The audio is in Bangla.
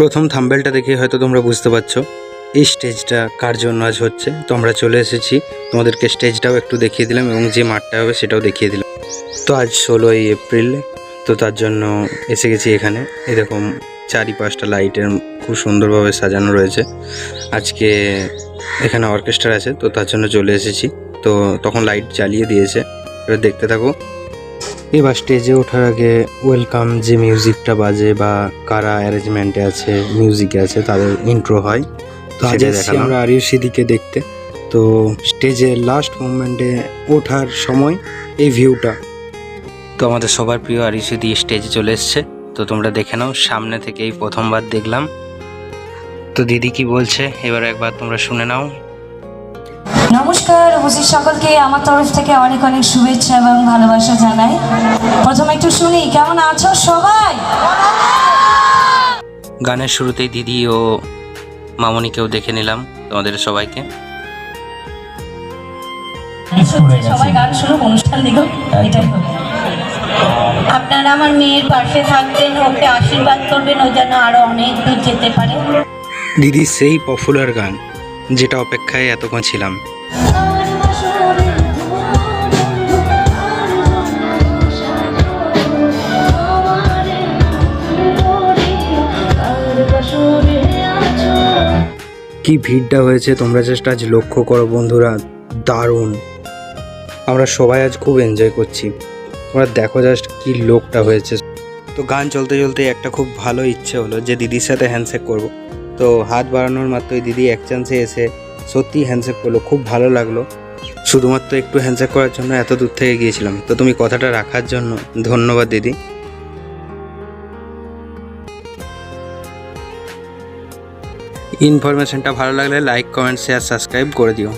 প্রথম থাম্বেলটা দেখে হয়তো তোমরা বুঝতে পারছ। এই স্টেজটা কার জন্য আজ হচ্ছে? তো আমরা চলে এসেছি। তোমাদেরকে স্টেজটাও একটু দেখিয়ে দিলাম এবং যে মাঠটা হবে সেটাও দেখিয়ে দিলাম। তো আজ ষোলোই এপ্রিল, তো তার জন্য এসে গেছি এখানে। এরকম চারি পাঁচটা লাইটের খুব সুন্দরভাবে সাজানো রয়েছে। আজকে এখানে অর্কেস্ট্রা আছে, তো তার জন্য চলে এসেছি। তো তখন লাইট জ্বালিয়ে দিয়েছে। এবার দেখতে থাকো এবার স্টেজে ওঠার আগে ওয়েলকাম যে মিউজিকটা বাজে বা কারা অ্যারেঞ্জমেন্টে আছে মিউজিকে আছে তাদের ইন্ট্রো হয়। তো আজ। আমরা আরিউ সিদিকে দেখতে। তো স্টেজের লাস্ট মুভমেন্টে ওঠার সময় এই ভিউটা তো আমাদের সবার প্রিয় আরিউ সিদি স্টেজে চলে এসছে। তো তোমরা দেখে নাও সামনে থেকে এই প্রথমবার দেখলাম। তো দিদি কি বলছে? এবার একবার তোমরা শুনে নাও। নমস্কার উপস্থিত সকলকে আমার তরফ থেকে অনেক অনেক শুভেচ্ছা এবং ভালোবাসা জানাই। প্রথমে একটু শুনি কেমন আছো সবাই? গানের শুরুতেই দিদি ও মামনিকেও দেখে নিলাম তোমাদের সবাইকে। সবাই গান শুনুক অনুষ্ঠান দেখুক এটাই আপনারা আমার মেয়ের পাশে থাকবেন ওকে আশীর্বাদ করবেন ও যেন আরও অনেক দূর যেতে পারে। দিদি সেই পপুলার গান। যেটা অপেক্ষায় এতক্ষণ ছিলাম। কি ভিড়টা হয়েছে তোমরা জাস্ট আজ লক্ষ্য করো বন্ধুরা? দারুণ। আমরা সবাই আজ খুব এনজয় করছি। তোমরা দেখো জাস্ট কি লোকটা হয়েছে। তো গান চলতে চলতে একটা খুব ভালো ইচ্ছে হলো যে দিদির সাথে হ্যান্ডশেক করব। তো হাত বাড়ানোর মাত্রই দিদি এক চান্সে এসে সত্যি হ্যান্ডশেক করল, খুব ভালো লাগল। শুধুমাত্র একটু হ্যান্ডশেক করার জন্য এত দূর থেকে গিয়েছিলাম। তো তুমি কথাটা রাখার জন্য ধন্যবাদ দিদি। ইনফরমেশনটা ভালো লাগলে লাইক কমেন্ট শেয়ার সাবস্ক্রাইব করে দিও।